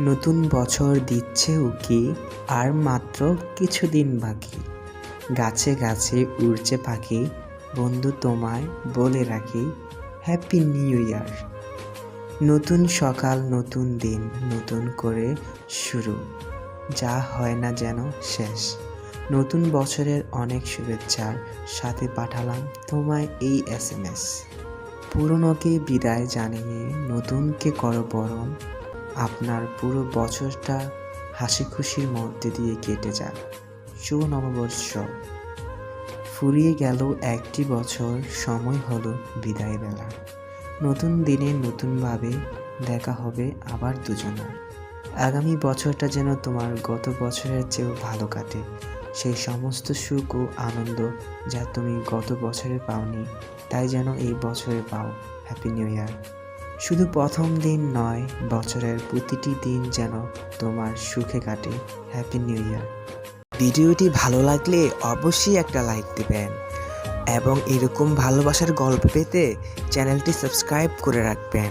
নতুন বছর দিচ্ছে উকি আর মাত্র কিছুদিন বাকি। গাছে গাছে উড়ছে পাখি। বন্ধু তোমায় বলে রাখি হ্যাপি নিউ ইয়ার নতুন সকাল, নতুন দিন, নতুন করে শুরু। যা হয় না যেন শেষ। নতুন বছরের অনেক শুভেচ্ছার সাথে পাঠালাম তোমায় এই এস এম এস পুরনোকে বিদায় জানিয়ে নতুনকে করো বরণ। আপনার পুরো বছরটা হাসি খুশির মধ্যে দিয়ে কেটে যাক। শুভ নববর্ষ। ফুরিয়ে গেল একটি বছর, সময় হলো বিদায় বেলা নতুন দিনে নতুনভাবে দেখা হবে আবার দুজনের আগামী বছরটা যেন তোমার গত বছরের চেয়েও ভালো কাটে। সেই সমস্ত সুখ ও আনন্দ যা তুমি গত বছরে পাওনি, তাই যেন এই বছরে পাও। হ্যাপি নিউ ইয়ার শুধু প্রথম দিন নয়, বছরের প্রতিটি দিন যেন তোমার সুখে কাটে। হ্যাপি নিউ ইয়ার ভিডিওটি ভালো লাগলে অবশ্যই একটা লাইক দেবেন এবং এরকম ভালোবাসার গল্প পেতে চ্যানেলটি সাবস্ক্রাইব করে রাখবেন।